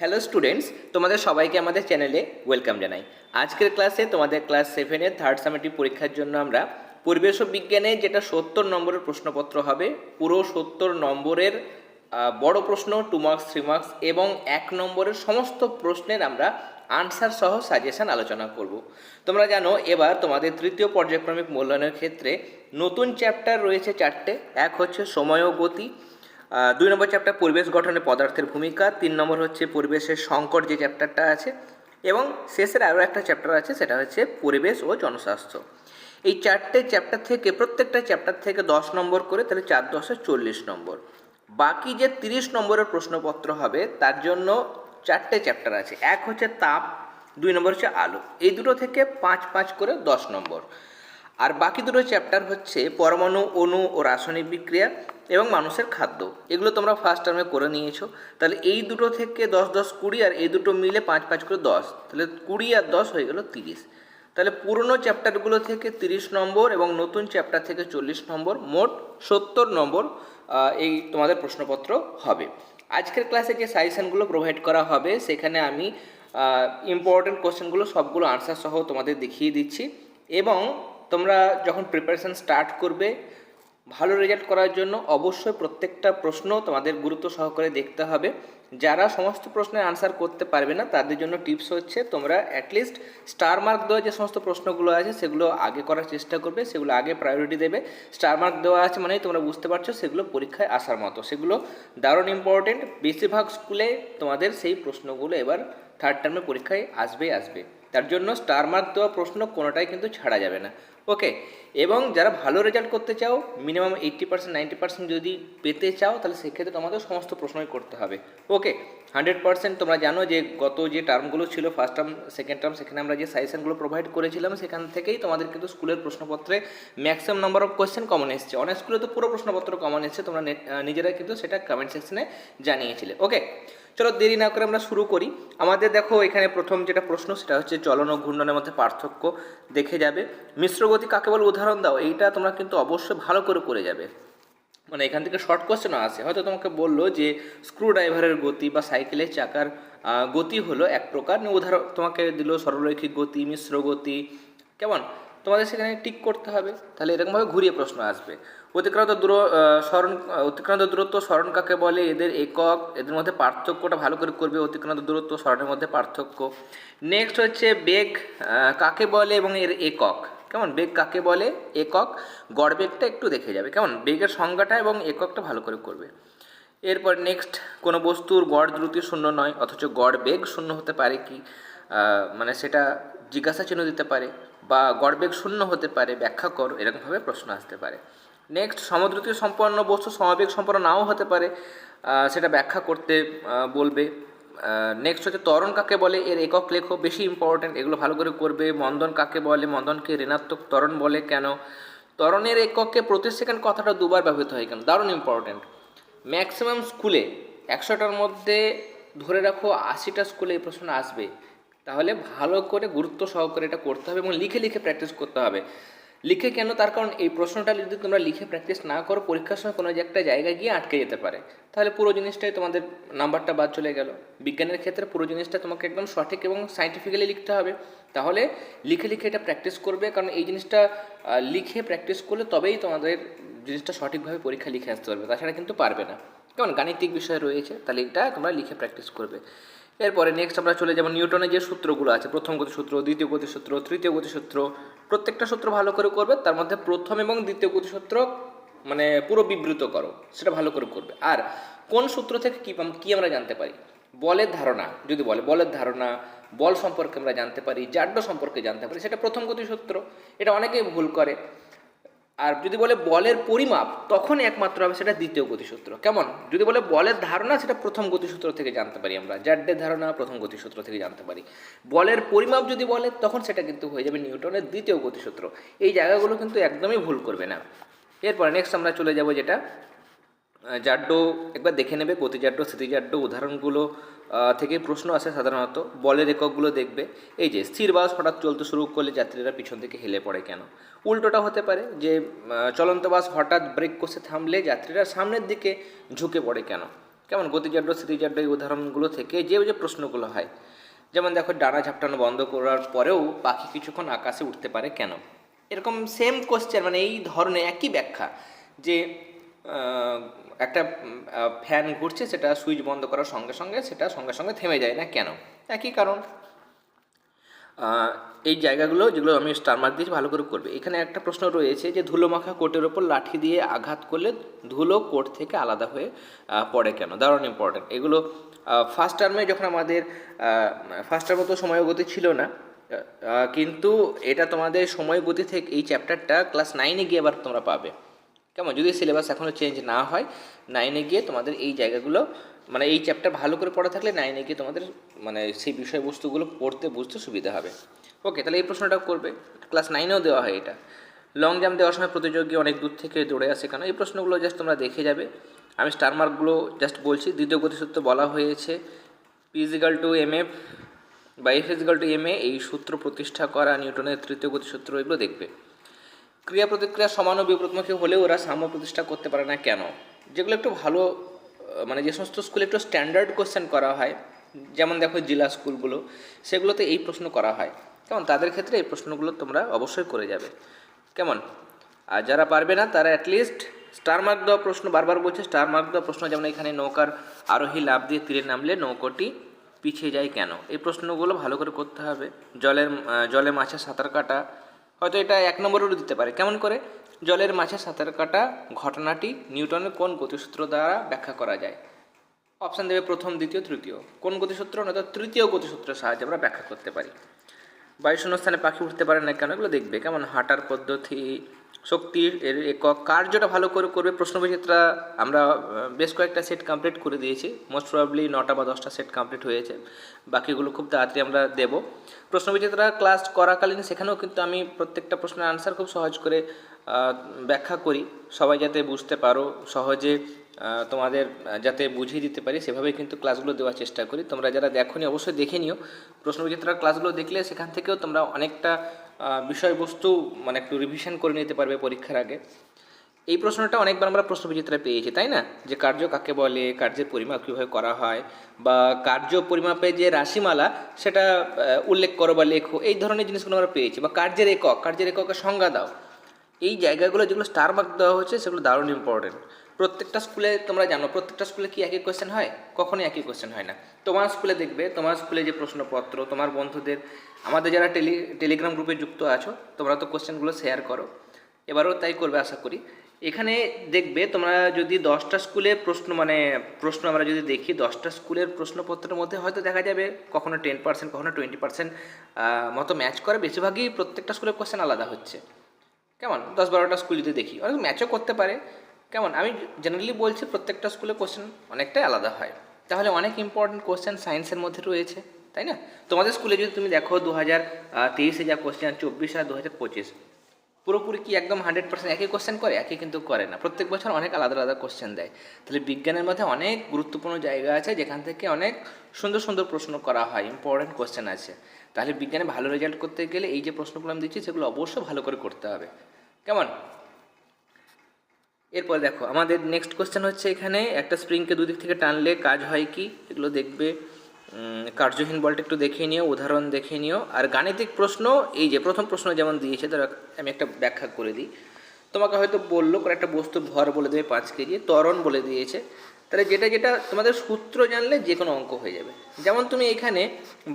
Hello students তোমাদের সবাইকে আমাদের চ্যানেলে ওয়েলকাম জানাই। আজকের ক্লাসে তোমাদের ক্লাস সেভেনের থার্ড সামেটিভ পরীক্ষার জন্য আমরা পরিবেশ বিজ্ঞানে যেটা সত্তর নম্বরের প্রশ্নপত্র হবে, পুরো সত্তর নম্বরের বড় প্রশ্ন টু মার্কস থ্রি মার্কস এবং এক নম্বরের সমস্ত প্রশ্নের আমরা আনসার সহ সাজেশন আলোচনা করব। তোমরা জানো, এবার তোমাদের তৃতীয় পর্যায়ক্রমিক মূল্যায়নের ক্ষেত্রে নতুন চ্যাপ্টার রয়েছে চারটে। এক হচ্ছে সময় ও গতি দুই নম্বর চ্যাপ্টার পরিবেশ গঠনে পদার্থের ভূমিকা, তিন নম্বর হচ্ছে পরিবেশের সংকট যে চ্যাপ্টারটা আছে, এবং শেষের আরও একটা চ্যাপ্টার আছে, সেটা হচ্ছে পরিবেশ ও জনস্বাস্থ্য। এই চারটে চ্যাপ্টার থেকে, প্রত্যেকটা চ্যাপ্টার থেকে দশ নম্বর করে, তাহলে চার দশে চল্লিশ নম্বর। বাকি যে তিরিশ নম্বরের প্রশ্নপত্র হবে, তার জন্য চারটে চ্যাপ্টার আছে। এক হচ্ছে তাপ, দুই নম্বর হচ্ছে আলো। এই দুটো থেকে পাঁচ পাঁচ করে দশ নম্বর। আর বাকি দুটো চ্যাপ্টার হচ্ছে পরমাণু, অণু ও রাসায়নিক বিক্রিয়া এবং মানুষের খাদ্য। এগুলো তোমরা ফার্স্ট টার্মে করে নিয়েছো। তাহলে এই দুটো থেকে দশ দশ, কুড়ি আর এই দুটো মিলে পাঁচ পাঁচ করে দশ। তাহলে কুড়ি আর দশ হয়ে গেল তিরিশ। তাহলে পুরনো চ্যাপ্টারগুলো থেকে তিরিশ নম্বর এবং নতুন চ্যাপ্টার থেকে চল্লিশ নম্বর, মোট সত্তর নম্বর এই তোমাদের প্রশ্নপত্র হবে। আজকের ক্লাসে যে সাজেশনগুলো প্রোভাইড করা হবে, সেখানে আমি ইম্পর্টেন্ট কোশ্চেনগুলো সবগুলো আনসার সহ তোমাদের দেখিয়ে দিচ্ছি। এবং তোমরা যখন প্রিপারেশান স্টার্ট করবে, ভালো রেজাল্ট করার জন্য অবশ্যই প্রত্যেকটা প্রশ্ন তোমাদের গুরুত্ব সহকারে দেখতে হবে। যারা সমস্ত প্রশ্নের আনসার করতে পারবে না, তাদের জন্য টিপস হচ্ছে তোমরা অ্যাটলিস্ট স্টার মার্ক দেওয়া যে সমস্ত প্রশ্নগুলো আছে, সেগুলো আগে করার চেষ্টা করবে, সেগুলো আগে প্রায়োরিটি দেবে। স্টার মার্ক দেওয়া আছে মানেই তোমরা বুঝতে পারছ সেগুলো পরীক্ষায় আসার মতো। সেগুলো দারুণ ইম্পর্টেন্ট বেশিরভাগ স্কুলে তোমাদের সেই প্রশ্নগুলো এবার থার্ড টার্মে পরীক্ষায় আসবেই আসবে। তার জন্য স্টার মার্ক দেওয়া প্রশ্ন কোনোটাই কিন্তু ছাড়া যাবে না। ওকে এবং যারা ভালো রেজাল্ট করতে চাও minimum eighty percent ninety percent যদি পেতে চাও, তাহলে সেক্ষেত্রে তোমাদের সমস্ত প্রশ্নই করতে হবে। ওকে হান্ড্রেড পার্সেন্ট তোমরা জানো যে গত যে টার্মগুলো ছিল ফার্স্ট টার্ম সেকেন্ড টার্ম সেখানে আমরা যে সাজেশনগুলো প্রোভাইড করেছিলাম, সেখান থেকেই তোমাদের কিন্তু স্কুলের প্রশ্নপত্রে maximum number of question common এসেছে। অনেক স্কুলে তো পুরো প্রশ্নপত্র কমন এসেছে, তোমরা নিজেরাই কিন্তু সেটা কমেন্ট সেকশনে জানিয়েছিলে। ওকে চলো দেরি না করে আমরা শুরু করি। আমাদের দেখো এখানে প্রথম যেটা প্রশ্ন, সেটা হচ্ছে চলন ও ঘূর্ণনের মধ্যে পার্থক্য দেখে যাবে। মিশ্র গতি কাকে বলে? উদাহরণ দাও। এইটা তোমরা কিন্তু অবশ্যই ভালো করে করে যাবে। মানে এখান থেকে শর্ট কোয়েশ্চেনও আসে হয়তো তোমাকে বলল যে স্ক্রু ড্রাইভারের গতি বা সাইকেলের চাকার গতি হলো এক প্রকার। উদাহরণ তোমাকে দিল সরলরৈখিক গতি, মিশ্র গতি। কেমন? তোমাদের সেখানে টিক করতে হবে। তাহলে এরকমভাবে ঘুরিয়ে প্রশ্ন আসবে। অতিক্রান্ত দূর স্মরণ, অতিক্রান্ত দূরত্ব স্মরণ কাকে বলে? এদের একক, এদের মধ্যে পার্থক্যটা ভালো করে করবে অতিক্রান্ত দূরত্ব, স্মরণের মধ্যে পার্থক্য। নেক্সট হচ্ছে বেগ কাকে বলে এবং এর একক? কেমন বেগ কাকে বলে? একক। গড় বেগটা একটু দেখে যাবে। কেমন? বেগের সংজ্ঞাটা এবং এককটা ভালো করে করবে। এরপর নেক্সট কোনো বস্তুর গড় দ্রুতি শূন্য নয়, অথচ গড় বেগ শূন্য হতে পারে কি? মানে সেটা জিজ্ঞাসা চিহ্ন দিতে পারে বা গড় বেগ শূন্য হতে পারে, ব্যাখ্যা কর, এরকমভাবে প্রশ্ন আসতে পারে। নেক্সট সমদ্রুতি সম্পন্ন বস্তু সমবেগ সম্পন্ন নাও হতে পারে। সেটা ব্যাখ্যা করতে বলবে। নেক্সট হচ্ছে তরণ কাকে বলে? এর একক লেখো বেশি ইম্পর্ট্যান্ট এগুলো ভালো করে করবে। মন্দন কাকে বলে? মন্দনকে ঋণাত্মক তরণ বলে কেন? তরণের এককে প্রতি সেকেন্ড কথাটা দুবার ব্যবহৃত হয় কেন? দারুণ ইম্পর্ট্যান্ট ম্যাক্সিমাম স্কুলে একশোটার মধ্যে ধরে রাখো আশিটা স্কুলে এই প্রশ্ন আসবে। তাহলে ভালো করে গুরুত্ব সহকারে এটা করতে হবে এবং লিখে লিখে প্র্যাকটিস করতে হবে। লিখে কেন? তার কারণ এই প্রশ্নটা যদি তোমরা লিখে প্র্যাকটিস না করো, পরীক্ষার সময় কোনো একটা জায়গায় গিয়ে আটকে যেতে পারে। তাহলে পুরো জিনিসটাই তোমাদের নাম্বারটা বাদ চলে গেল। বিজ্ঞানের ক্ষেত্রে পুরো জিনিসটা তোমাকে একদম সঠিক এবং সাইন্টিফিক্যালি লিখতে হবে। তাহলে লিখে লিখে এটা প্র্যাকটিস করবে, কারণ এই জিনিসটা লিখে প্র্যাকটিস করলে তবেই তোমাদের জিনিসটা সঠিকভাবে পরীক্ষা লিখে আসতে পারবে। তাছাড়া কিন্তু পারবে না। কেমন? গাণিতিক বিষয় রয়েছে, তাহলে এটা তোমরা লিখে প্র্যাকটিস করবে। এরপরে নেক্সট আমরা চলে যাব নিউটনের যে সূত্রগুলো আছে। প্রথম গতিসূত্র দ্বিতীয় গতিসূত্র তৃতীয় গতিসূত্র প্রত্যেকটা সূত্র ভালো করে করবে, তার মধ্যে প্রথম এবং দ্বিতীয় গতিসূত্র মানে পুরো বিবৃত করো, সেটা ভালো করে করবে। আর কোন সূত্র থেকে কী কী আমরা জানতে পারি? বলের ধারণা, যদি বলে, বলের ধারণা, বল সম্পর্কে আমরা জানতে পারি, জাড্য সম্পর্কে জানতে পারি, সেটা প্রথম গতিসূত্র এটা অনেকেই ভুল করে। আর যদি বলে বলের পরিমাপ, তখন একমাত্র হবে সেটা দ্বিতীয় গতিসূত্র। কেমন? যদি বলে বলের ধারণা, সেটা প্রথম গতিসূত্র থেকে জানতে পারি আমরা। জ্যাডের ধারণা, প্রথম গতিসূত্র থেকে জানতে পারি। বলের পরিমাপ যদি বলে, তখন সেটা কিন্তু হয়ে যাবে নিউটনের দ্বিতীয় গতিসূত্র। এই জায়গাগুলো কিন্তু একদমই ভুল করবে না। এরপরে নেক্সট আমরা চলে যাব যেটা জাড্য একবার দেখে নেবে গতিজাড্য স্থিতিজাড্য উদাহরণগুলো থেকে প্রশ্ন আসে সাধারণত, বলের এককগুলো দেখবে। এই যে স্থির বাস হঠাৎ চলতে শুরু করলে যাত্রীরা পিছন থেকে হেলে পড়ে কেন? উল্টোটা হতে পারে যে চলন্ত বাস হঠাৎ ব্রেক কষে থামলে যাত্রীরা সামনের দিকে ঝুঁকে পড়ে কেন? কেমন গতিজাড্য স্মৃতিজাড্য এই উদাহরণগুলো থেকে যে যে প্রশ্নগুলো হয়। যেমন দেখো, ডানা ঝাপটানো বন্ধ করার পরেও পাখি কিছুক্ষণ আকাশে উঠতে পারে কেন? এরকম সেম কোশ্চেন মানে এই ধরনের একই ব্যাখ্যা যে একটা ফ্যান ঘুরছে, সেটা সুইচ বন্ধ করার সঙ্গে সঙ্গে, সেটা সঙ্গে সঙ্গে থেমে যায়, না কেন? একই কারণ। এই জায়গাগুলো যেগুলো আমি স্টার মার্ক দিয়েছি, ভালো করে করবে। এখানে একটা প্রশ্ন রয়েছে যে ধুলো মাখা কোটের ওপর লাঠি দিয়ে আঘাত করলে ধুলো কোট থেকে আলাদা হয়ে পড়ে কেন? দারুণ ইম্পর্টেন্ট এগুলো ফার্স্ট টার্মে যখন আমাদের ফার্স্ট টার্মে তো সময় গতি ছিল না কিন্তু এটা তোমাদের সময় গতি থেকে, এই চ্যাপ্টারটা ক্লাস নাইনে গিয়ে আবার তোমরা পাবে। কেমন? যদি সিলেবাস এখনও চেঞ্জ না হয় নাইনে গিয়ে তোমাদের এই জায়গাগুলো মানে এই চ্যাপ্টার ভালো করে পড়া থাকলে নাইনে গিয়ে তোমাদের মানে সেই বিষয়বস্তুগুলো পড়তে বুঝতে সুবিধা হবে। ওকে তাহলে এই প্রশ্নটা করবে। ক্লাস নাইনেও দেওয়া হয় এটা। লং জাম্প দেওয়ার সময় প্রতিযোগী অনেক দূর থেকে দৌড়ে আসে কেন? এই প্রশ্নগুলো জাস্ট তোমরা দেখে যাবে। আমি স্টার মার্কগুলো জাস্ট বলছি। দ্বিতীয় গতিসূত্র বলা হয়েছে পিজিক্যাল টু এম এফ বা F equal to M A এই সূত্র প্রতিষ্ঠা করা নিউটনের তৃতীয় গতিসূত্র, এগুলো দেখবে। ক্রিয়া প্রতিক্রিয়া সমান ও বিপরীতমুখী হলেও ওরা সাম্য প্রতিষ্ঠা করতে পারে না কেন? যেগুলো একটু ভালো মানে যে সমস্ত স্কুলে একটু স্ট্যান্ডার্ড কোশ্চেন করা হয়, যেমন দেখো জেলা স্কুলগুলো সেগুলোতে এই প্রশ্ন করা হয়। কেমন? তাদের ক্ষেত্রে এই প্রশ্নগুলো তোমরা অবশ্যই করে যাবে। কেমন? আর যারা পারবে না, তারা অ্যাটলিস্ট স্টার মার্ক দেওয়া প্রশ্ন বারবার বলছে স্টার মার্ক দেওয়া প্রশ্ন যেমন এখানে নৌকার আরোহী লাভ দিয়ে তীরে নামলে নৌকোটি পিছিয়ে যায় কেন? এই প্রশ্নগুলো ভালো করে করতে হবে। জলের জলে মাছের সাঁতার কাটা হয়তো এটা এক নম্বরেরও দিতে পারে। কেমন করে? জলের মাঝে সাঁতার কাটা ঘটনাটি নিউটনের কোন গতিসূত্র দ্বারা ব্যাখ্যা করা যায়? অপশান দেবে প্রথম, দ্বিতীয়, তৃতীয়। কোন গতিসূত্র নয়তো তৃতীয় গতিসূত্রের সাহায্যে আমরা ব্যাখ্যা করতে পারি। বায়ুশূন্য স্থানে পাখি উঠতে পারে না কেন? এগুলো দেখবে। কেমন হাঁটার পদ্ধতি শক্তির এর একক কার্যটা ভালো করে করবে প্রশ্নবিচিত্রা আমরা বেশ কয়েকটা সেট কমপ্লিট করে দিয়েছি। মোস্ট প্রবাবলি নটা বা দশটা সেট কমপ্লিট হয়েছে। বাকিগুলো খুব তাড়াতাড়ি আমরা দেব। প্রশ্নবিচিত্রা ক্লাস করাকালীন সেখানেও কিন্তু আমি প্রত্যেকটা প্রশ্নের আনসার খুব সহজ করে ব্যাখ্যা করি। সবাই যাতে বুঝতে পারো, সহজে তোমাদের যাতে বুঝিয়ে দিতে পারি, সেভাবেই কিন্তু ক্লাসগুলো দেওয়ার চেষ্টা করি। তোমরা যারা দেখোনি, অবশ্যই দেখে নিও। প্রশ্নবিচিত্রার ক্লাসগুলো দেখলে সেখান থেকেও তোমরা অনেকটা বিষয়বস্তু মানে একটু রিভিশন করে নিতে পারবে পরীক্ষার আগে। এই প্রশ্নটা অনেকবার আমরা প্রশ্নবিচিত্রা পেয়েছি, তাই না? যে কার্য কাকে বলে, কার্যের পরিমাপ কীভাবে করা হয়, বা কার্য পরিমাপে যে রাশিমালা, সেটা উল্লেখ করো বা লেখো, এই ধরনের জিনিসগুলো আমরা পেয়েছি। বা কার্যের একক, কার্যের এককের সংজ্ঞা দাও। এই জায়গাগুলো যেগুলো স্টার মার্ক দেওয়া হচ্ছে সেগুলো দারুণ ইম্পর্টেন্ট প্রত্যেকটা স্কুলে তোমরা জানো, প্রত্যেকটা স্কুলে কি একই কোয়েশ্চেন হয়? কখনোই একই কোয়েশ্চেন হয় না। তোমার স্কুলে দেখবে, তোমার স্কুলে যে প্রশ্নপত্র, তোমার বন্ধুদের, আমাদের যারা টেলি টেলিগ্রাম গ্রুপে যুক্ত আছো, তোমরা তো কোয়েশ্চেনগুলো শেয়ার করো। এবারও তাই করবে আশা করি। এখানে দেখবে তোমরা যদি দশটা স্কুলে প্রশ্ন মানে প্রশ্ন আমরা যদি দেখি, দশটা স্কুলের প্রশ্নপত্রের মধ্যে হয়তো দেখা যাবে কখনো টেন পার্সেন্ট কখনো টোয়েন্টি পার্সেন্ট মতো ম্যাচ করে। বেশিরভাগই প্রত্যেকটা স্কুলের কোয়েশ্চেন আলাদা হচ্ছে। কেমন? দশ বারোটা স্কুল যদি দেখি, অনেক ম্যাচও করতে পারে। কেমন? আমি জেনারেলি বলছি প্রত্যেকটা স্কুলে কোশ্চেন অনেকটাই আলাদা হয়। তাহলে অনেক ইম্পর্টেন্ট কোশ্চেন সায়েন্সের মধ্যে রয়েছে, তাই না? তোমাদের স্কুলে যদি তুমি দেখো দু হাজার তেইশে যা কোশ্চেন চব্বিশ আর দু হাজার পঁচিশ, পুরোপুরি কি একদম হান্ড্রেড পার্সেন্ট একই কোশ্চেন করে? একই কিন্তু করে না। প্রত্যেক বছর অনেক আলাদা আলাদা কোশ্চেন দেয়। তাহলে বিজ্ঞানের মধ্যে অনেক গুরুত্বপূর্ণ জায়গা আছে, যেখান থেকে অনেক সুন্দর সুন্দর প্রশ্ন করা হয় ইম্পর্টেন্ট কোশ্চেন আছে। তাহলে বিজ্ঞানে ভালো রেজাল্ট করতে গেলে এই যে প্রশ্নগুলো আমি দিচ্ছি, সেগুলো অবশ্যই ভালো করে করতে হবে। কেমন? এরপর দেখো, আমাদের নেক্সট কোশ্চেন হচ্ছে এখানে, একটা স্প্রিংকে দুদিক থেকে টানলে কাজ হয় কি? এগুলো দেখবে কার্যহীন বলটা একটু দেখে নিও, উদাহরণ দেখে নিও। আর গাণিতিক প্রশ্ন, এই যে প্রথম প্রশ্ন যেমন দিয়েছে, ধরো আমি একটা ব্যাখ্যা করে দিই। তোমাকে হয়তো বলল, কোনো একটা বস্তুর ভর বলে দেবে পাঁচ কেজি, ত্বরণ বলে দিয়েছে। তাহলে যেটা যেটা তোমাদের সূত্র জানলে যে কোনো অঙ্ক হয়ে যাবে। যেমন তুমি এখানে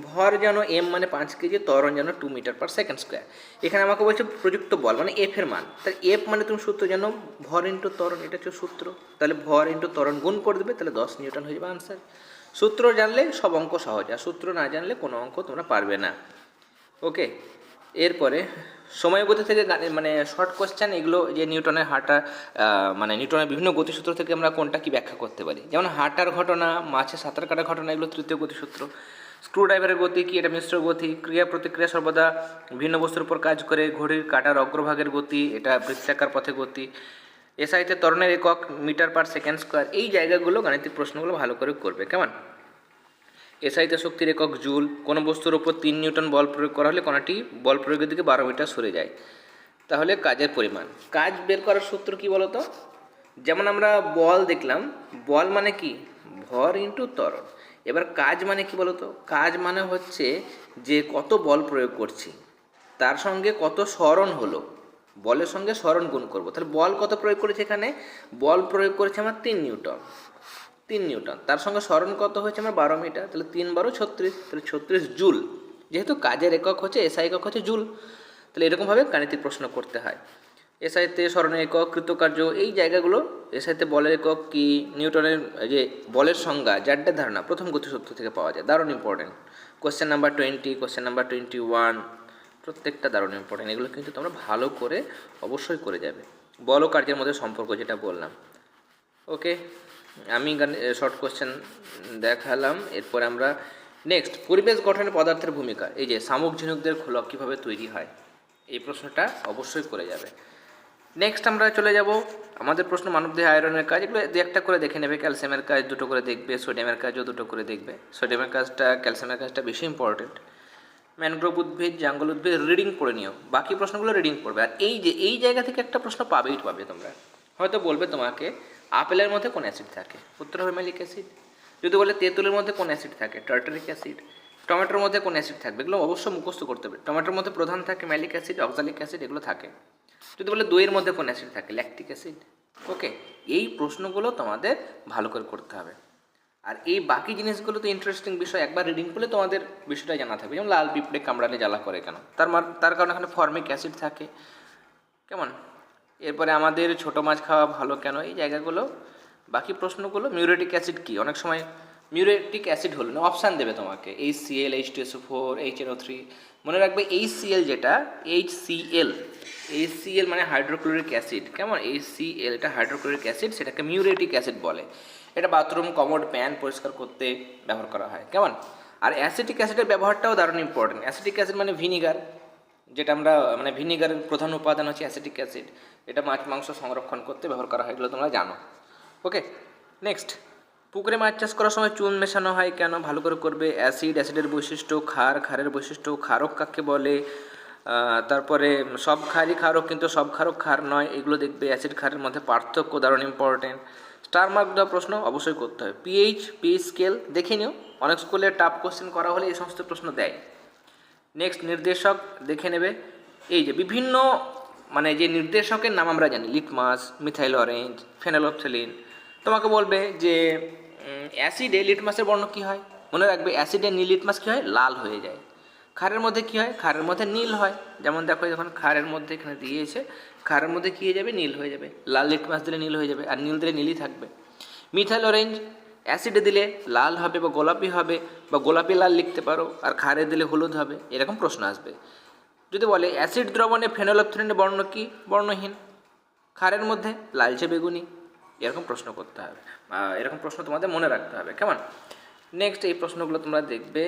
ভর জানো এম মানে পাঁচ কেজি, ত্বরণ জানো two metre per second square এখানে আমাকে বলছে প্রযুক্ত বল মানে এফ এর মান। তাহলে এফ মানে তুমি সূত্র জানো, ভর ইন্টু ত্বরণ, এটা হচ্ছে সূত্র। তাহলে ভর ইন্টু ত্বরণ গুণ করে দেবে, তাহলে দশ নিউটন হয়ে যাবে আনসার সূত্র জানলে সব অঙ্ক সহজ, আর সূত্র না জানলে কোনো অঙ্ক তোমরা পারবে না। ওকে এরপরে সময় গতি থেকে মানে শর্ট কোশ্চেন এগুলো যে নিউটনের হাঁটা আহ, মানে নিউটনের বিভিন্ন গতিসূত্র থেকে আমরা কোনটা কি ব্যাখ্যা করতে পারি? যেমন হাঁটার ঘটনা মাছে সাঁতার কাটার ঘটনা এগুলো তৃতীয় গতিসূত্র। স্ক্রু ড্রাইভারের গতি কি? এটা মিশ্র গতি। ক্রিয়া প্রতিক্রিয়া সর্বদা ভিন্ন বস্তুর উপর কাজ করে। ঘড়ির কাটার অগ্রভাগের গতি এটা বৃত্তাকার পথে গতি। এসআইতে তরণের একক মিটার পার সেকেন্ড স্কোয়ার। এই জায়গাগুলো গাণিতিক প্রশ্নগুলো ভালো করে করবে কেমন? এসআইতে শক্তির একক জুল, কোনো বস্তুর ওপর তিন নিউটন বল প্রয়োগ করা হলে কোনটি বল প্রয়োগের দিকে বারো মিটার সরে যায়। তাহলে কাজের পরিমাণ। কাজ বের করার সূত্র কি বলতো? যেমন আমরা বল দেখলাম, বল মানে কি? ভর ইন্টু ত্বরণ। এবার কাজ মানে কি বলতো? কাজ মানে হচ্ছে যে কত বল প্রয়োগ করছি, তার সঙ্গে কত স্মরণ হলো। বলের সঙ্গে স্মরণ গুণ করব। তাহলে বল কত প্রয়োগ করেছে এখানে? বল প্রয়োগ করেছে আমার তিন নিউটন। তিন নিউটন। তার সঙ্গে স্মরণ কত হয়েছে আমার? বারো মিটার। তাহলে তিন বারো ছত্রিশ। তাহলে ছত্রিশ জুল। যেহেতু কাজের একক হচ্ছে, এসআই একক হচ্ছে জুল। তাহলে এরকমভাবে গাণিতিক প্রশ্ন করতে হয়। এসআইতে স্মরণের একক, কৃতকার্য, এই জায়গাগুলো এসআইতে বলের একক কি? নিউটনের যে বলের সংজ্ঞা জাড্ডের ধারণা, প্রথম গতিসূত্র থেকে পাওয়া যায়। দারুণ important question number twenty question number twenty one প্রত্যেকটা দারুণ ইম্পর্টেন্ট এগুলো কিন্তু তোমরা ভালো করে অবশ্যই করে যাবে। বল কার্যের মধ্যে সম্পর্ক যেটা বললাম। ওকে আমি শর্ট কোশ্চেন দেখালাম। এরপর আমরা নেক্সট পরিবেশ গঠনে পদার্থের ভূমিকা। এই যে শামুক ঝিনুকদের খোলক কীভাবে তৈরি হয়? এই প্রশ্নটা অবশ্যই করে যাবে। নেক্সট আমরা চলে যাব। আমাদের প্রশ্ন মানব মানবদেহে আয়রনের কাজ। এগুলো দু একটা করে দেখে নেবে। ক্যালসিয়ামের কাজ দুটো করে দেখবে, সোডিয়ামের কাজও দুটো করে দেখবে। সোডিয়ামের কাজটা, ক্যালসিয়ামের কাজটা বেশি ইম্পর্টেন্ট ম্যানগ্রোভ উদ্ভিদ, জাঙ্গল উদ্ভিদ রিডিং পড়ে নিও। বাকি প্রশ্নগুলো রিডিং পড়বে। আর এই যে, এই জায়গা থেকে একটা প্রশ্ন পাবেই পাবে তোমরা। হয়তো বলবে তোমাকে আপেলের মধ্যে কোন অ্যাসিড থাকে? উত্তর হবে ম্যালিক অ্যাসিড। যদি বলে তেঁতুলের মধ্যে কোন অ্যাসিড থাকে? Tartaric acid. টমেটোর মধ্যে কোন অ্যাসিড থাকবে? এগুলো অবশ্যই মুখস্থ করতে হবে। টমেটোর মধ্যে প্রধান থাকে ম্যালিক অ্যাসিড, অক্সালিক অ্যাসিড, এগুলো থাকে। যদি বলে দইয়ের মধ্যে কোন অ্যাসিড থাকে? Lactic acid. ওকে, এই প্রশ্নগুলো তোমাদের ভালো করে করতে হবে। আর এই বাকি জিনিসগুলো তো ইন্টারেস্টিং বিষয়। একবার রিডিং করলে তোমাদের বিষয়টা জানা থাকবে। যেমন লাল পিঁপড়ে কামড়ালে জ্বালা করে কেন? তার তার কারণে এখানে ফর্মিক অ্যাসিড থাকে। কেমন? এরপরে আমাদের ছোটো মাছ খাওয়া ভালো কেন? এই জায়গাগুলো। বাকি প্রশ্নগুলো মিউরেটিক অ্যাসিড কি? অনেক সময় মিউরেটিক অ্যাসিড হলো না, অপশান দেবে তোমাকে। H C L H two four H N O three মনে রাখবে এইচ সিএল যেটা H C L H C L মানে হাইড্রোক্লোরিক অ্যাসিড। কেমন? এইচ সিএল এটা হাইড্রোক্লোরিক অ্যাসিড, সেটাকে মিউরেটিক অ্যাসিড বলে। এটা বাথরুম, কমোড, প্যান পরিষ্কার করতে ব্যবহার করা হয়। কেমন? আর অ্যাসিটিক অ্যাসিডের ব্যবহারটাও দারুণ ইম্পর্টেন্ট অ্যাসিটিক অ্যাসিড মানে ভিনিগার। যেটা আমরা মানে ভিনিগারের প্রধান উপাদান হচ্ছে অ্যাসিটিক অ্যাসিড। এটা মাছ মাংস সংরক্ষণ করতে ব্যবহার করা হয়, এগুলো তোমরা জানো। Okay, next. পুকুরে মাছ চাষ করার সময় চুন মেশানো হয় কেন? ভালো করে করবে। অ্যাসিড অ্যাসিডের বৈশিষ্ট্য, ক্ষার, ক্ষারের বৈশিষ্ট্য, ক্ষারক কাকে বলে? তারপরে সব ক্ষারই ক্ষারক, কিন্তু সব ক্ষারক ক্ষার নয়, এগুলো দেখবে অ্যাসিড ক্ষারের মধ্যে পার্থক্য, দারুণ ইম্পর্টেন্ট স্টার মার্ক দেওয়া প্রশ্ন অবশ্যই করতে হবে পিএইচ পিএইচ স্কেল, দেখে নিও। অনেক স্কুলে টাফ কোশ্চেন করা হলে এই সমস্ত প্রশ্ন দেয়। নেক্সট নির্দেশক দেখে নেবে। এই যে বিভিন্ন মানে যে নির্দেশকের নাম আমরা জানি, লিটমাস, মিথাইল অরেঞ্জ, ফেনালপথেলিন। তোমাকে বলবে যে অ্যাসিডে লিটমাসের বর্ণ কী হয়? মনে রাখবে অ্যাসিডে নীল লিটমাস কী হয়? লাল হয়ে যায়। ক্ষারের মধ্যে কী হয়? ক্ষারের মধ্যে নীল হয়। যেমন দেখো যখন ক্ষারের মধ্যে এখানে দিয়েছে, ক্ষারের মধ্যে কী হয়ে যাবে? নীল হয়ে যাবে। লাল লিটমাস দিলে নীল হয়ে যাবে, আর নীল দিলে নীলই থাকবে। মিথাইল অরেঞ্জ অ্যাসিডে দিলে লাল হবে বা গোলাপি হবে বা গোলাপি লাল লিখতে পারো আর ক্ষারে দিলে হলুদ হবে, এরকম প্রশ্ন আসবে। যদি বলে অ্যাসিড দ্রবণে ফেনোলপথ্রিনের বর্ণ কি? বর্ণহীন। ক্ষারের মধ্যে লালচে বেগুনি, এরকম প্রশ্ন করতে হবে। এরকম প্রশ্ন তোমাদের মনে রাখতে হবে, কেমন? নেক্সট এই প্রশ্নগুলো তোমরা দেখবে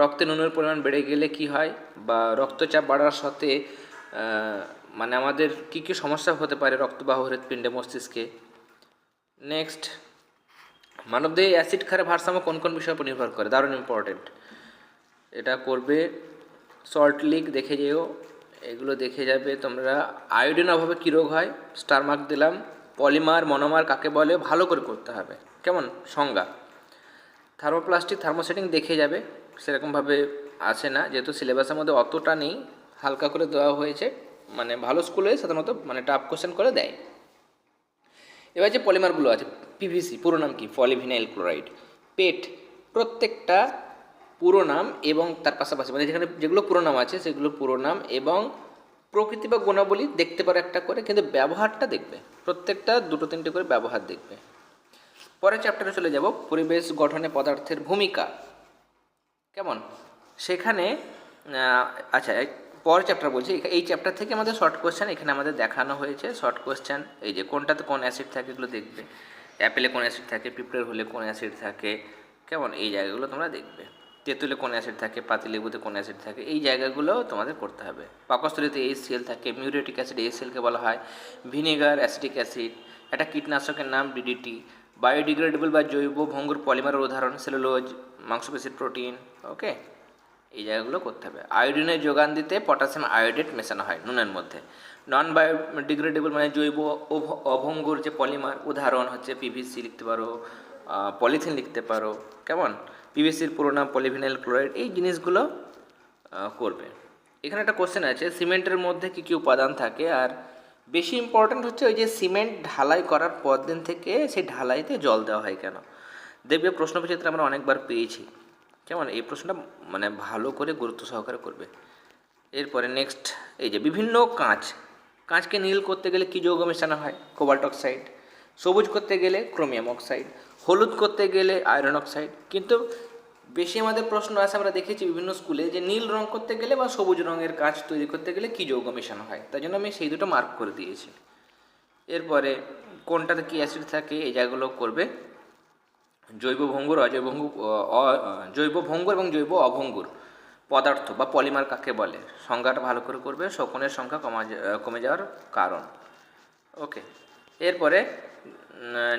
রক্তে নুনের পরিমাণ বেড়ে গেলে কি হয় বা রক্তচাপ বাড়ার সাথে মানে আমাদের কি কি সমস্যা হতে পারে রক্তবাহ হৃৎপিণ্ডে মস্তিষ্কে? নেক্সট মানবদেহে অ্যাসিড ক্ষারে ভারসাম্য কোন কোন বিষয়ের উপর নির্ভর করে? দারুণ ইম্পর্টেন্ট এটা করবে সল্ট লিক দেখে যেও। এগুলো দেখে যাবে তোমরা। আয়োডিন অভাবে কী রোগ হয়? স্টার মার্ক দিলাম। পলিমার মনোমার কাকে বলে? ভালো করে করতে হবে। কেমন? সংজ্ঞা। থার্মোপ্লাস্টিক থার্মোসেটিং দেখে যাবে। সেরকমভাবে আছে না। যেহেতু সিলেবাসের মধ্যে অতটা নেই। হালকা করে দেওয়া হয়েছে। মানে ভালো স্কুলে সাধারণত মানে টাফ কোশ্চেন করে দেয়। এবার যে পলিমারগুলো আছে। পিভিসি পুরো নাম কি? পলিভিনাইল ক্লোরাইড পেট, প্রত্যেকটা পুরো নাম এবং তার পাশাপাশি মানে যেখানে যেগুলো পুরো নাম আছে, সেগুলো পুরো নাম এবং প্রকৃতি বা গুণাবলী দেখতে পারো একটা করে, কিন্তু ব্যবহারটা দেখবে। প্রত্যেকটা দুটো তিনটে করে ব্যবহার দেখবে। পরের চ্যাপ্টারে চলে যাব, পরিবেশ গঠনে পদার্থের ভূমিকা। কেমন? সেখানে আচ্ছা পরের চ্যাপ্টার বলছি, এই চ্যাপ্টার থেকে আমাদের শর্ট কোয়েশ্চেন এখানে আমাদের দেখানো হয়েছে। শর্ট কোয়েশ্চেন এই যে কোনটাতে কোন অ্যাসিড থাকে, এগুলো দেখবে। অ্যাপেলে কোন অ্যাসিড থাকে, পিঁপড়ের হলে কোন অ্যাসিড থাকে, কেমন? এই জায়গাগুলো তোমরা দেখবে। তেঁতুলে কোন অ্যাসিড থাকে, পাতিলেবুতে কোন অ্যাসিড থাকে, এই জায়গাগুলো তোমাদের করতে হবে। পাকস্থলিতে এই সেল থাকে, মিউরেটিক অ্যাসিড এই সেলকে বলা হয়, ভিনেগার অ্যাসিটিক অ্যাসিড একটা কীটনাশকের নাম ডিডিটি বায়োডিগ্রেডেবল বা জৈব ভঙ্গুর পলিমারের উদাহরণ, সেলুলোজ, মাংসপেশির প্রোটিন, ওকে? এই জায়গাগুলো করতে হবে। আয়োডিনের যোগান দিতে পটাশিয়াম আয়োডেট মেশানো হয় নুনের মধ্যে। নন বায়োডিগ্রেডেবল মানে জৈব অভ- অভঙ্গুর যে পলিমার উদাহরণ হচ্ছে পিভিসি লিখতে পারো পলিথিন লিখতে পারো, কেমন? পিভিসির পুরো নাম পলিভিনাইল ক্লোরাইড এই জিনিসগুলো করবে। এখানে একটা কোশ্চেন আছে, সিমেন্টের মধ্যে কী কী উপাদান থাকে? আর বেশি ইম্পর্ট্যান্ট হচ্ছে ওই যে সিমেন্ট ঢালাই করার পর দিন থেকে সেই ঢালাইতে জল দেওয়া হয় কেন? দেখবে প্রশ্নবিচিত্রে আমরা অনেকবার পেয়েছি। কেমন? এই প্রশ্নটা মানে ভালো করে গুরুত্ব সহকারে করবে। এরপরে নেক্সট এই যে বিভিন্ন কাঁচ কাঁচকে নীল করতে গেলে কী যৌগ মেশানো হয়? Cobalt oxide. সবুজ করতে গেলে ক্রোমিয়াম অক্সাইড। হলুদ করতে গেলে আয়রন অক্সাইড। কিন্তু বেশি আমাদের প্রশ্ন আছে, আমরা দেখেছি বিভিন্ন স্কুলে যে নীল রং করতে গেলে বা সবুজ রঙের কাঁচ তৈরি করতে গেলে কী যৌগ মেশানো হয়? তাই জন্য আমি সেই দুটো মার্ক করে দিয়েছি। এরপরে কোনটাতে কী অ্যাসিড থাকে, এই জায়গাগুলো করবে। জৈব ভঙ্গুর অজৈব ভঙ্গুর জৈব ভঙ্গুর এবং জৈব অভঙ্গুর। পদার্থ বা পলিমার কাকে বলে? সংজ্ঞাটা ভালো করে করবে, শকুনের সংখ্যা কমা কমে যাওয়ার কারণ। ওকে, এরপরে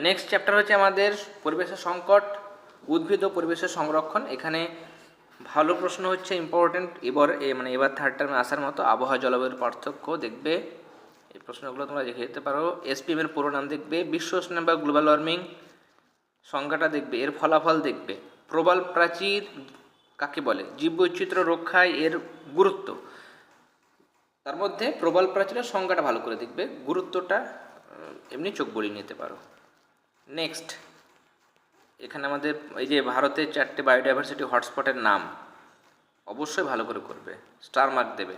নেক্সট চ্যাপ্টার হচ্ছে আমাদের পরিবেশের সংকট, উদ্ভিদ ও পরিবেশের সংরক্ষণ। এখানে ভালো প্রশ্ন হচ্ছে ইম্পর্টেন্ট এবার মানে এবার থার্ড টার্মে আসার মতো আবহাওয়া জলবায়ুর পার্থক্য দেখবে। এই প্রশ্নগুলো তোমরা দেখে যেতে পারো। এসপিএম এর পুরো নাম দেখবে, বিশ্ব উষ্ণায়ন বা গ্লোবাল ওয়ার্মিং সংজ্ঞাটা দেখবে, এর ফলাফল দেখবে। প্রবাল প্রাচীর কাকে বলে? জীববৈচিত্র্য রক্ষায় এর গুরুত্ব। তার মধ্যে প্রবাল প্রাচীরের সংজ্ঞাটা ভালো করে দেখবে। গুরুত্বটা এমনি চোখ বলিয়ে নিতে পারো। নেক্সট এখানে আমাদের এই যে ভারতের চারটে বায়োডাইভার্সিটি হটস্পটের নাম, অবশ্যই ভালো করে করবে। স্টার মার্ক দেবে।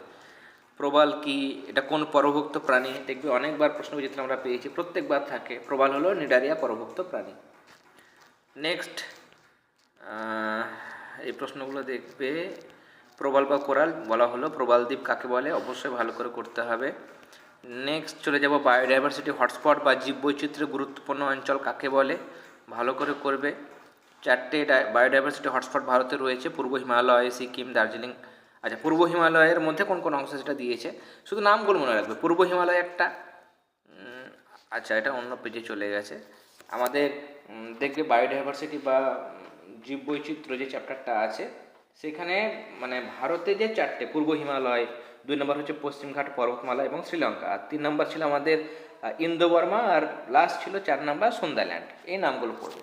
প্রবাল কি? এটা কোন পরভুক্ত প্রাণী? দেখবে অনেকবার প্রশ্ন বিচিত্র আমরা পেয়েছি। প্রত্যেকবার থাকে। প্রবাল হলো নিডারিয়া পরভুক্ত প্রাণী। নেক্সট এই প্রশ্নগুলো দেখবে। প্রবাল বা কোরাল বলা হলো। প্রবাল দ্বীপ কাকে বলে? অবশ্যই ভালো করে করতে হবে। নেক্সট চলে যাব বায়োডাইভার্সিটি হটস্পট বা জীববৈচিত্র্যের গুরুত্বপূর্ণ অঞ্চল কাকে বলে? ভালো করে করবে। চারটে বায়োডাইভার্সিটি হটস্পট ভারতে রয়েছে। পূর্ব হিমালয়, সিকিম, দার্জিলিং। আচ্ছা পূর্ব হিমালয়ের মধ্যে কোন কোন অংশ সেটা দিয়েছে? শুধু নামগুলো মনে রাখবে। পূর্ব হিমালয় একটা। আচ্ছা এটা অন্য পেজে চলে গেছে। আমাদের দেখবে বায়োডাইভার্সিটি বা জীববৈচিত্র্য যে চ্যাপ্টারটা আছে, সেখানে মানে ভারতে যে চারটে, পূর্ব হিমালয়, দুই নম্বর হচ্ছে পশ্চিমঘাট পর্বতমালা এবং শ্রীলঙ্কা, আর তিন নম্বর ছিল আমাদের ইন্দো বর্মা আর লাস্ট ছিল চার নম্বর সন্ধ্যাল্যান্ড এই নামগুলো পড়বে।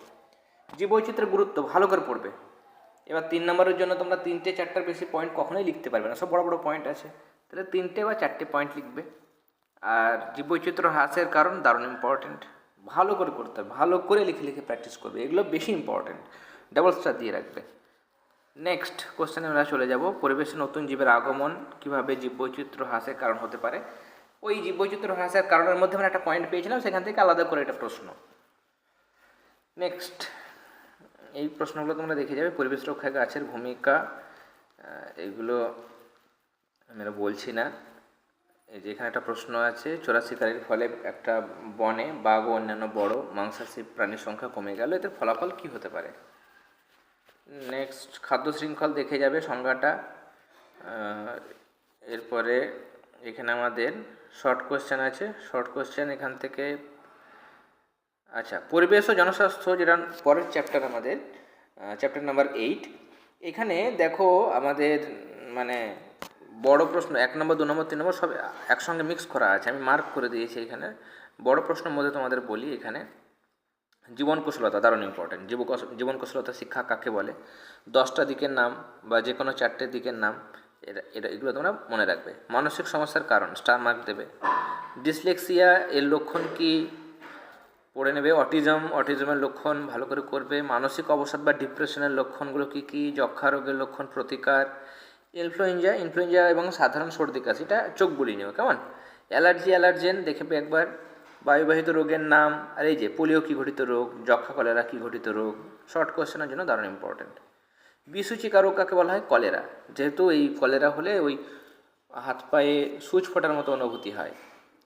জীব জীববৈচিত্র্যের গুরুত্ব ভালো করে পড়বে। এবার তিন নম্বরের জন্য তোমরা তিনটে চারটার বেশি পয়েন্ট কখনোই লিখতে পারবে না, সব বড় বড় পয়েন্ট আছে। তাহলে তিনটে বা চারটে পয়েন্ট লিখবে। আর জীব জীববৈচিত্র্য হ্রাসের কারণ দারুণ ইম্পর্ট্যান্ট ভালো করে করতে হবে, ভালো করে লিখে লিখে প্র্যাকটিস করবে, এগুলো বেশি ইম্পর্ট্যান্ট ডাবল স্টার দিয়ে রাখবে। নেক্সট কোশ্চেনে আমরা চলে যাব, পরিবেশে নতুন জীবের আগমন কীভাবে জীববৈচিত্র্য হ্রাসের কারণ হতে পারে? ওই জীব জীববৈচিত্র্য হ্রাসের কারণের মধ্যে আমরা একটা পয়েন্ট পেয়েছিলাম, সেখান থেকে আলাদা করে একটা প্রশ্ন। নেক্সট এই প্রশ্নগুলো তোমরা দেখে যাবে, পরিবেশ রক্ষায় গাছের ভূমিকা এগুলো আমি আর বলছি না। এই যে এখানে একটা প্রশ্ন আছে চোরা শিকারির ফলে একটা বনে বাঘ ও অন্যান্য বড় মাংসাশী প্রাণীর সংখ্যা কমে গেল এদের ফলাফল কি হতে পারে? নেক্সট খাদ্য শৃঙ্খল দেখে যাবে সংজ্ঞাটা। এরপরে এখানে আমাদের শর্ট কোশ্চেন আছে। শর্ট কোশ্চেন এখান থেকে আচ্ছা পরিবেশ ও জনস্বাস্থ্য যেটা পরের চ্যাপ্টার আমাদের চ্যাপ্টার নাম্বার এইট এখানে দেখো আমাদের মানে বড় প্রশ্ন, এক নম্বর, দু নম্বর, তিন নম্বর সব একসঙ্গে মিক্স করা আছে। আমি মার্ক করে দিয়েছি এখানে। বড় প্রশ্নের মধ্যে তোমাদের বলি এখানে। জীবন কুশলতা দারুণ ইম্পর্টেন্ট জীব জীবন কুশলতা শিক্ষা কাকে বলে? দশটা দিকের নাম বা যে কোনো চারটে দিকের নাম এটা এটা এগুলো তোমরা মনে রাখবে। মানসিক সমস্যার কারণ স্টার মার্ক দেবে। ডিসলেক্সিয়া এর লক্ষণ কি? পড়ে নেবে। অটিজম, অটিজমের লক্ষণ ভালো করে করবে। মানসিক অবসাদ বা ডিপ্রেশনের লক্ষণগুলো কী কী? যক্ষা রোগের লক্ষণ, প্রতিকার। ইনফ্লুয়েঞ্জা ইনফ্লুয়েঞ্জা এবং সাধারণ সর্দি কাশি, এটা চোখ বুলিয়ে নেবে কেমন? অ্যালার্জি, অ্যালার্জেন দেখবে একবার। বায়ুবাহিত রোগের নাম, আর এই যে পোলিও কী ঘটিত রোগ যক্ষা কলেরা কী ঘটিত রোগ শর্ট কোয়েশ্চেনের জন্য দারুণ ইম্পর্টেন্ট বিসূচিকা রোগ কাকে বলা হয়? কলেরা। যেহেতু এই কলেরা হলে ওই হাত পায়ে সুচ ফোটার মতো অনুভূতি হয়।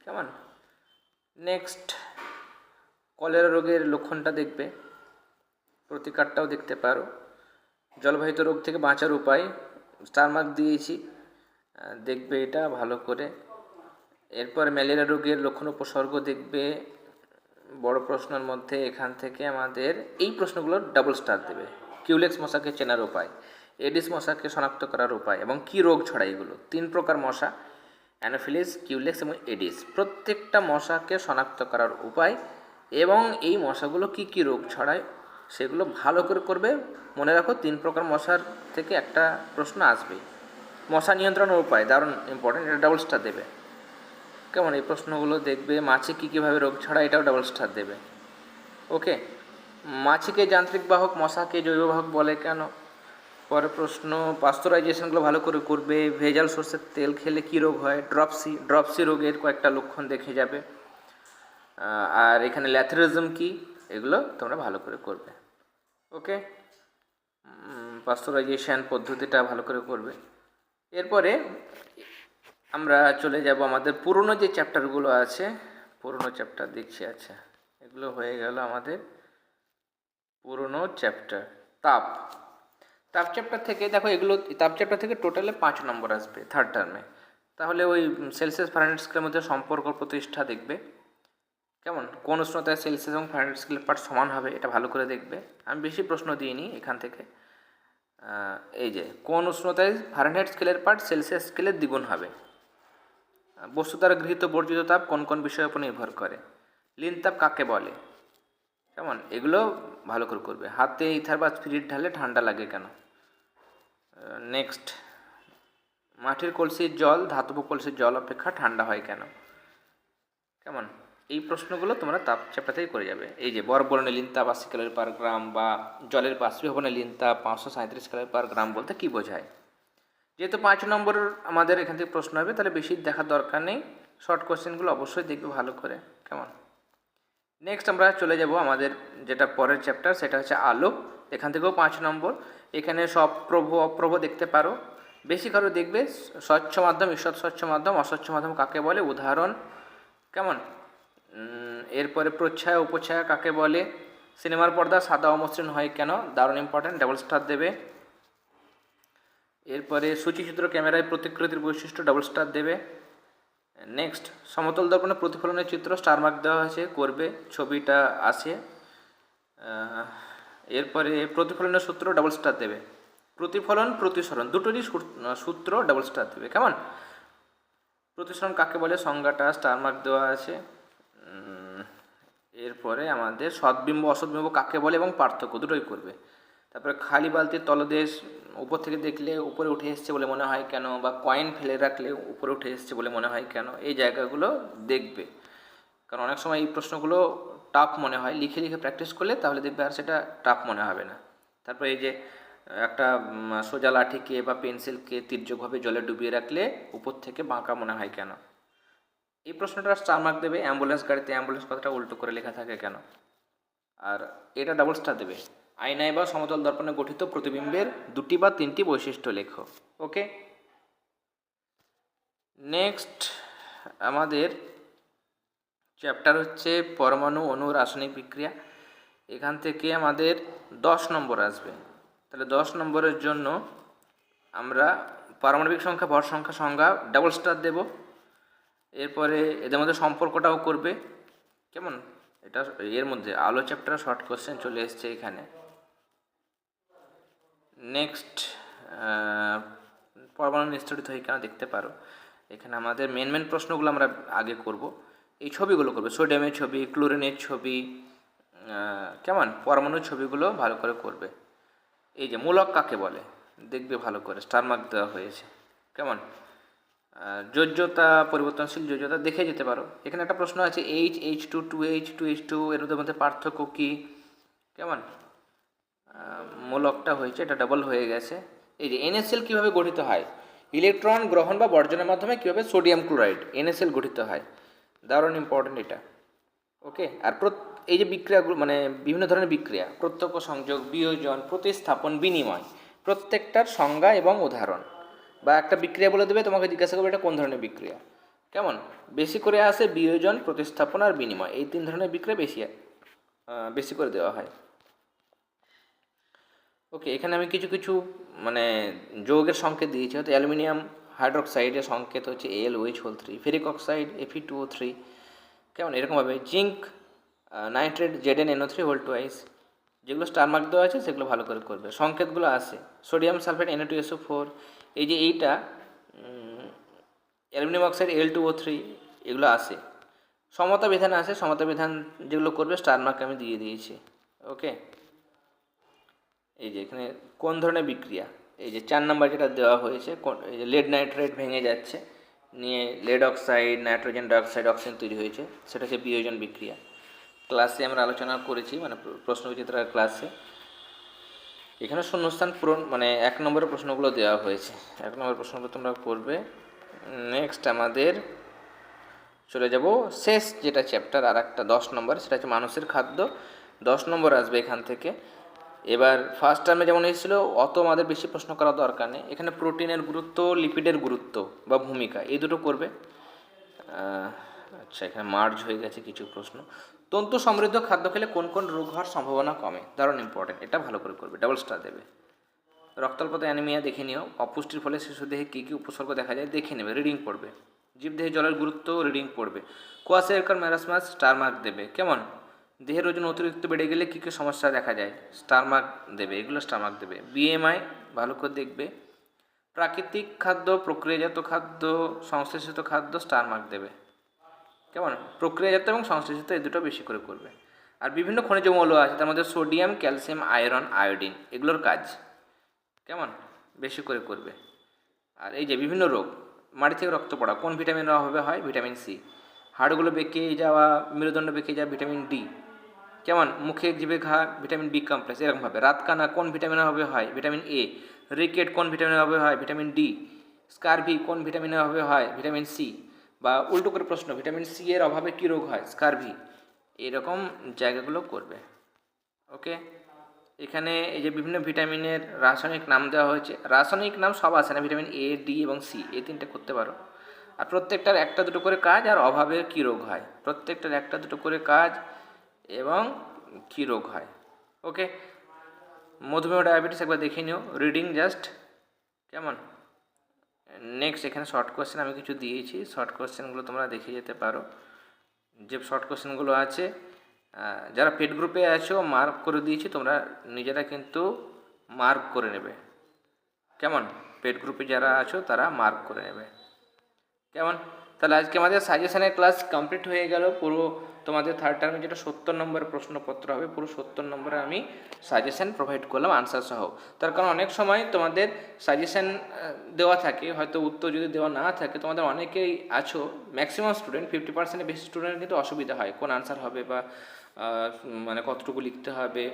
কেমন? নেক্সট কলেরা রোগের লক্ষণটা দেখবে। প্রতিকারটাও দেখতে পারো। জলবাহিত রোগ থেকে বাঁচার উপায় স্টার মার্ক দিয়েছি। দেখবে এটা ভালো করে। এরপর ম্যালেরিয়া রোগের লক্ষণ উপসর্গ দেখবে। বড় প্রশ্নের মধ্যে এখান থেকে আমাদের এই প্রশ্নগুলো ডাবল স্টার দেবে। কিউলেক্স মশাকে চেনার উপায় এডিস মশাকে শনাক্ত করার উপায় এবং কি রোগ ছড়ায় এগুলো। তিন প্রকার মশা অ্যানোফিলিস কিউলেক্স এবং এডিস প্রত্যেকটা মশাকে শনাক্ত করার উপায় এবং এই মশাগুলো কি কি রোগ ছড়ায় সেগুলো ভালো করে করবে। মনে রাখো, তিন প্রকার মশার থেকে একটা প্রশ্ন আসবে। মশা নিয়ন্ত্রণের উপায়, দারুণ ইম্পর্টেন্ট এটা ডাবল স্টার দেবে। কেমন এই প্রশ্নগুলো দেখবে? মাছি কী কীভাবে রোগ ছাড়া এটাও ডাবল স্টার দেবে। ওকে মাছিকে যান্ত্রিক বাহক, মশাকে জৈব বাহক বলে কেন? পরে প্রশ্ন পাস্তুরাইজেশনগুলো ভালো করে করবে, ভেজাল সর্ষের তেল খেলে কী রোগ হয়? ড্রপসি ড্রপসি রোগের কয়েকটা লক্ষণ দেখে যাবে। আর এখানে ল্যাথেরিজম কি? এগুলো তোমরা ভালো করে করবে। ওকে পাস্তুরাইজেশন পদ্ধতিটা ভালো করে করবে। এরপরে আমরা চলে যাব আমাদের পুরনো যে চ্যাপ্টারগুলো আছে, পুরনো চ্যাপ্টার দেখছি আচ্ছা। এগুলো হয়ে গেল আমাদের পুরনো চ্যাপ্টার। তাপ। তাপ চ্যাপ্টার থেকে, দেখো এগুলো, তাপ চ্যাপ্টার থেকে টোটালে পাঁচ নম্বর আসবে থার্ড টার্মে তাহলে ওই সেলসিয়াস ফারেনহাইট স্কেলের মধ্যে সম্পর্ক প্রতিষ্ঠা দেখবে। কেমন? কোন উষ্ণতায় সেলসিয়াস এবং ফারেনহাইট স্কেলের পার্ট সমান হবে, এটা ভালো করে দেখবে। আমি বেশি প্রশ্ন দিইনি এখান থেকে। এই যে, কোন উষ্ণতায় ফারেনহাইট স্কেলের পার্ট সেলসিয়াস স্কেলের দ্বিগুণ হবে? বস্তু দ্বারা গৃহীত বর্জিত তাপ কোন কোন বিষয়ের উপর নির্ভর করে? লিন তাপ কাকে বলে? কেমন? এগুলো ভালো করে করবে। হাতে ইথার বা স্পিরিট ঢালে ঠান্ডা লাগে কেন? নেক্সট মাটির কলসির জল, ধাতব কলসির জল অপেক্ষা ঠান্ডা হয় কেন? কেমন? এই প্রশ্নগুলো তোমরা তাপ চ্যাপ্টার করে যাবে। এই যে বরবরণে লিন তাপ আশি ক্যালোরি পার গ্রাম বা জলের বাষ্পীভবনে লিন তাপ পাঁচশো সাঁত্রিশ ক্যালোরি পার গ্রাম বলতে কী বোঝায়? যেহেতু পাঁচ নম্বর আমাদের এখান থেকে প্রশ্ন হবে, তাহলে বেশি দেখার দরকার নেই। শর্ট কোশ্চেনগুলো অবশ্যই দেখবে ভালো করে। কেমন? নেক্সট আমরা চলে যাব আমাদের যেটা পরের চ্যাপ্টার সেটা হচ্ছে আলো। এখান থেকেও পাঁচ নম্বর। এখানে সব প্রভ অপ্রভ দেখতে পারো। বেশি করে দেখবে, স্বচ্ছ মাধ্যম, ঈশ্বর স্বচ্ছ মাধ্যম, অস্বচ্ছ মাধ্যম কাকে বলে? উদাহরণ। কেমন? এরপরে প্রচ্ছায়া উপছায়া কাকে বলে? সিনেমার পর্দা সাদা অমসৃণ হয় কেন? দারুণ ইম্পর্ট্যান্ট ডাবল স্টার দেবে। এরপরে সূচিচিত্র ক্যামেরায় প্রতিকৃতির বৈশিষ্ট্য ডাবল স্টার দেবে। নেক্সট সমতল দর্পণে প্রতিফলনের চিত্র স্টার মার্ক দেওয়া হয়েছে করবে ছবিটা আহ, এরপরে প্রতিফলনের সূত্র ডাবল স্টার দেবে। প্রতিফলন প্রতিসরণ দুটোরই সূত্র ডাবল স্টার দেবে। কেমন? প্রতিসরণ কাকে বলে? সংজ্ঞাটা স্টার মার্ক দেওয়া আছে। এরপরে আমাদের সদ্বিম্ব অসদ্বিম্ব কাকে বলে? এবং পার্থক্য দুটোই করবে। তারপরে খালি বালতির তলদেশ উপর থেকে দেখলে উপরে উঠে এসছে বলে মনে হয় কেন বা কয়েন ফেলে রাখলে উপরে উঠে এসছে বলে মনে হয় কেন? এই জায়গাগুলো দেখবে। কারণ অনেক সময় এই প্রশ্নগুলো টাফ মনে হয়। লিখে লিখে প্র্যাকটিস করলে তাহলে দেখবে আর সেটা টাফ মনে হবে না। তারপরে এই যে, একটা সোজা লাঠিকে বা পেন্সিলকে তির্যকভাবে জলে ডুবিয়ে রাখলে উপর থেকে বাঁকা মনে হয় কেন? এই প্রশ্নটা স্টার মার্ক দেবে। অ্যাম্বুলেন্স গাড়িতে অ্যাম্বুলেন্স কথাটা উল্টো করে লেখা থাকে কেন? আর এটা ডাবল স্টার দেবে। আয়নায় বা সমতল দর্পণে গঠিত প্রতিবিম্বের দুটি বা তিনটি বৈশিষ্ট্য লেখো, ওকে? নেক্সট আমাদের চ্যাপ্টার হচ্ছে পরমাণু অণু রাসায়নিক বিক্রিয়া। এখান থেকে আমাদের দশ নম্বর আসবে। তাহলে দশ নম্বরের জন্য আমরা পারমাণবিক সংখ্যা, ভর সংখ্যা, সংজ্ঞা ডাবল স্টার দেব। এরপরে এদের মধ্যে সম্পর্কটাও করবে। কেমন? এটা এর মধ্যে, আলো চ্যাপ্টার শর্ট কোশ্চেন চলে এসছে এখানে। নেক্সট পরমাণু নিস্তরিত হয়ে কেন দেখতে পারো? এখানে আমাদের মেন মেন প্রশ্নগুলো আমরা আগে করব। এই ছবিগুলো করবে সোডিয়ামের ছবি ক্লোরিনের ছবি কেমন? পরমাণুর ছবিগুলো ভালো করে করবে। এই যে মূলক কাকে বলে? দেখবে ভালো করে স্টার মার্ক দেওয়া হয়েছে। কেমন? যোজ্যতা, পরিবর্তনশীল যোজ্যতা দেখে যেতে পারো। এখানে একটা প্রশ্ন আছে H H two two H two H two এর মধ্যে পার্থক্য কী? কেমন? মূলকটা হয়েছে, এটা ডাবল হয়ে গেছে। এই যে এনএসএল কীভাবে গঠিত হয়? ইলেকট্রন গ্রহণ বা বর্জনের মাধ্যমে কীভাবে সোডিয়াম ক্লোরাইড এনএসএল গঠিত হয়? দারুণ ইম্পর্টেন্ট এটা। ওকে? আর এই যে বিক্রিয়াগুলো মানে বিভিন্ন ধরনের বিক্রিয়া, প্রত্যক্ষ সংযোগ, বিয়োজন, প্রতিস্থাপন, বিনিময়, প্রত্যেকটার সংজ্ঞা এবং উদাহরণ। বা একটা বিক্রিয়া বলে দেবে, তোমাকে জিজ্ঞাসা করবে এটা কোন ধরনের বিক্রিয়া? কেমন? বেশি করে আসে বিয়োজন, প্রতিস্থাপন আর বিনিময়, এই তিন ধরনের বিক্রিয়া বেশি বেশি করে দেওয়া হয়। ওকে এখানে আমি কিছু কিছু মানে যৌগের সংকেত দিয়েছি। হয়তো অ্যালুমিনিয়াম হাইড্রোক্সাইডের সংকেত হচ্ছে AL OH whole three ferric oxide FE two O three কেমন? এরকমভাবে। Zinc nitrate Z N NO three whole two আইস যেগুলো স্টার মার্ক দেওয়া আছে, সেগুলো ভালো করে করবে। সংকেতগুলো আছে। Sodium sulphate NO two SO four এই যে এইটা aluminium oxide AL two O three এগুলো আছে। সমতা বিধান আছে, সমতা বিধান যেগুলো করবে স্টার মার্ক আমি দিয়ে দিয়েছি। ওকে এই যে এখানে কোন ধরনের বিক্রিয়া? এই যে চার নাম্বার যেটা দেওয়া হয়েছে, কোন- এই যে লেড নাইট্রেট ভেঙে যাচ্ছে, নিয়ে lead oxide nitrogen dioxide oxygen তৈরি হয়েছে, সেটা হচ্ছে বিয়োজন বিক্রিয়া। ক্লাসে আমরা আলোচনা করেছি মানে প্র- প্রশ্ন বিচিত্রার ক্লাসে এখানে শূন্যস্থান পূরণ মানে এক নম্বরের প্রশ্নগুলো দেওয়া হয়েছে। এক নম্বরের প্রশ্নগুলো তোমরা করবে নেক্সট আমাদের চলে যাব, শেষ যেটা চ্যাপ্টার আর একটা দশ নম্বর, সেটা হচ্ছে মানুষের খাদ্য। দশ নম্বর আসবে এখান থেকে। এবার ফার্স্ট টার্মে যেমন এসেছিল, অত আমাদের বেশি প্রশ্ন করা দরকার নেই। এখানে প্রোটিনের গুরুত্ব লিপিডের গুরুত্ব বা ভূমিকা, এই দুটো করবে। আচ্ছা এখানে মার্জ হয়ে গেছে কিছু প্রশ্ন। তন্তু সমৃদ্ধ খাদ্য খেলে কোন কোন রোগ হওয়ার সম্ভাবনা কমে? দারুণ ইম্পর্টেন্ট এটা ভালো করে করবে ডাবল স্টার দেবে। রক্তাল্পতা অ্যানিমিয়া দেখে নিও, অপুষ্টির ফলে শিশু দেহে কী কী উপসর্গ দেখা যায় দেখে নেবে রিডিং পড়বে। জীবদেহে জলের গুরুত্ব রিডিং পড়বে। কোয়াশেরকার ম্যারাসমাস স্টার মার্ক দেবে, কেমন? দেহের ওজন অতিরিক্ত বেড়ে গেলে কী কী সমস্যা দেখা যায়? স্টারমার্ক দেবে, এগুলো স্টারমার্ক দেবে। বিএমআই ভালো করে দেখবে। প্রাকৃতিক খাদ্য, প্রক্রিয়াজাত খাদ্য, সংশ্লেষিত খাদ্য স্টারমার্ক দেবে। কেমন? প্রক্রিয়াজাত এবং সংশ্লেষিত এই দুটো বেশি করে করবে। আর বিভিন্ন খনিজ মৌল আছে, তার মধ্যে সোডিয়াম, ক্যালসিয়াম, আয়রন, আয়োডিন, এগুলোর কাজ। কেমন? বেশি করে করবে। আর এই যে বিভিন্ন রোগ, মাটি থেকে রক্ত পড়া, কোন ভিটামিনের অভাবে হয়? Vitamin C. হাড়গুলো বেঁকে যাওয়া, মেরুদণ্ড বেঁকে যাওয়া, ভিটামিন ডি। কেমন? মুখে জিভে ঘা, ভিটামিন বি কমপ্লেক্স এরকমভাবে রাতকানা কোন ভিটামিনের অভাবে হয়? ভিটামিন এ রিকেট কোন ভিটামিনের অভাবে হয়? ভিটামিন ডি স্কারভি কোন ভিটামিনের অভাবে হয়? ভিটামিন সি বা উল্টো করে প্রশ্ন, ভিটামিন সি এর অভাবে কী রোগ হয়? স্কারভি। এরকম জায়গাগুলো করবে। ওকে? এখানে এই যে বিভিন্ন ভিটামিনের রাসায়নিক নাম দেওয়া হয়েছে। রাসায়নিক নাম সব আছে না? ভিটামিন এ ডি এবং সি এই তিনটে করতে পারো। আর প্রত্যেকটার একটা দুটো করে কাজ আর অভাবে কী রোগ হয়? প্রত্যেকটার একটা দুটো করে কাজ এবং কী রোগ হয়? ওকে মধুমেহ ডায়াবেটিস একবার দেখে নিও। রিডিং জাস্ট কেমন? নেক্সট এখানে শর্ট কোয়েশ্চেন আমি কিছু দিয়েছি। শর্ট কোয়েশ্চেনগুলো তোমরা দেখে যেতে পারো। যে শর্ট কোয়েশ্চেনগুলো আছে যারা পেড গ্রুপে আছো মার্ক করে দিয়েছি, তোমরা নিজেরা কিন্তু মার্ক করে নেবে। কেমন? পেড গ্রুপে যারা আছো, তারা মার্ক করে নেবে। কেমন? তাহলে আজকে আমাদের সাজেশনের ক্লাস কমপ্লিট হয়ে গেল। পুরো তোমাদের থার্ড টার্মে যেটা সত্তর নম্বরের প্রশ্নপত্র হবে, পুরো সত্তর নম্বরে আমি সাজেশন প্রোভাইড করলাম আনসার সহ। তার কারণ অনেক সময় তোমাদের সাজেশন দেওয়া থাকে, হয়তো উত্তর যদি দেওয়া না থাকে, তোমাদের অনেকেই আছো ম্যাক্সিমাম স্টুডেন্ট ফিফটি পার্সেন্টের বেশি স্টুডেন্ট কিন্তু অসুবিধা হয়, কোন আনসার হবে বা মানে কতটুকু লিখতে হবে।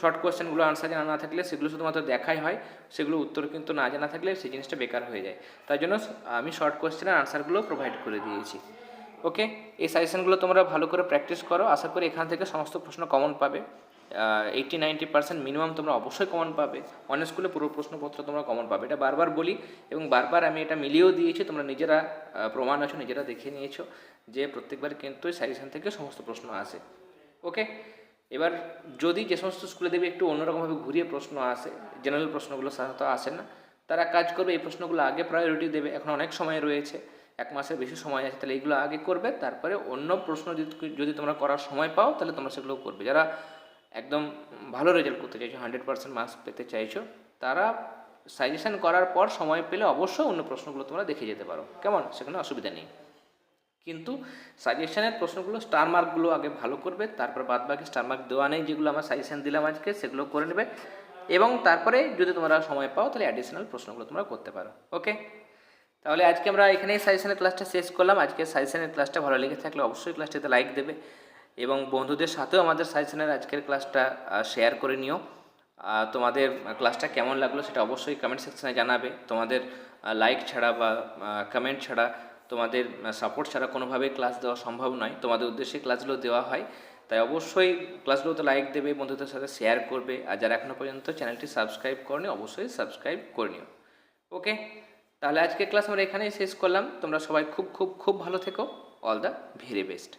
শর্ট কোয়েশ্চেনগুলো আনসার জানা না থাকলে সেগুলো শুধুমাত্র দেখাই হয়, সেগুলো উত্তর কিন্তু না জানা থাকলে সেই জিনিসটা বেকার হয়ে যায়। তাই জন্য আমি শর্ট কোয়েশ্চেনের আনসারগুলো প্রোভাইড করে দিয়েছি। ওকে এই সাজেশনগুলো তোমরা ভালো করে প্র্যাকটিস করো। আশা করি এখান থেকে সমস্ত প্রশ্ন কমন পাবে। এইটি নাইনটি পার্সেন্ট মিনিমাম তোমরা অবশ্যই কমন পাবে। অনেক স্কুলে পুরো প্রশ্নপত্র তোমরা কমন পাবে। এটা বারবার বলি এবং বারবার আমি এটা মিলিয়েও দিয়েছি। তোমরা নিজেরা প্রমাণ আছো, নিজেরা দেখে নিয়েছো যে প্রত্যেকবার কিন্তু সাজেশন থেকে সমস্ত প্রশ্ন আসে। ওকে এবার যদি যে সমস্ত স্কুলে দেবে একটু অন্যরকমভাবে ঘুরিয়ে প্রশ্ন আসে জেনারেল প্রশ্নগুলো সাধারণত আসে না, তারা কাজ করবে এই প্রশ্নগুলো আগে প্রায়োরিটি দেবে, এখন অনেক সময় রয়েছে, এক মাসের বেশি সময় আছে, তাহলে এগুলো আগে করবে, তারপরে অন্য প্রশ্ন যদি যদি তোমরা করার সময় পাও, তাহলে তোমরা সেগুলো করবে। যারা একদম ভালো রেজাল্ট করতে চাইছো হান্ড্রেড পার্সেন্ট মার্কস পেতে চাইছো, তারা সাজেশন করার পর সময় পেলে অবশ্যই অন্য প্রশ্নগুলো তোমরা দেখে যেতে পারো। কেমন? সেখানে অসুবিধা নেই। কিন্তু সাজেশনের প্রশ্নগুলো স্টার মার্কগুলো আগে ভালো করবে, তারপর বাদ বাকি স্টার মার্ক দেওয়া নেই যেগুলো আমার সাজেশন দিলাম আজকে, সেগুলো করে নেবে। এবং তারপরে যদি তোমরা সময় পাও, তাহলে অ্যাডিশনাল প্রশ্নগুলো তোমরা করতে পারো ওকে তাহলে আজকে আমরা এখানেই সাজেশনের ক্লাসটা শেষ করলাম। আজকে সাজেশনের ক্লাসটা ভালো লেগে থাকলে অবশ্যই ক্লাসটাতে লাইক দেবে এবং বন্ধুদের সাথেও আমাদের সাজেশনের আজকের ক্লাসটা শেয়ার করে নিও। তোমাদের ক্লাসটা কেমন লাগল সেটা অবশ্যই কমেন্ট সেকশনে জানাবে। তোমাদের লাইক ছাড়া বা কমেন্ট ছাড়া তোমাদের সাপোর্ট ছাড়া কোনোভাবে ক্লাস দেওয়া সম্ভব নয়। তোমাদের উদ্দেশ্যে ক্লাসগুলো দেওয়া হয়। তাই অবশ্যই ক্লাসগুলোতে লাইক দেবে, বন্ধুদের সাথে শেয়ার করবে। আর যারা এখনও পর্যন্ত চ্যানেলটি সাবস্ক্রাইব করনি, অবশ্যই সাবস্ক্রাইব করে নিও। ওকে তাহলে আজকে ক্লাস আমরা এখানেই শেষ করলাম। তোমরা সবাই খুব খুব খুব ভালো থেকো। All the very best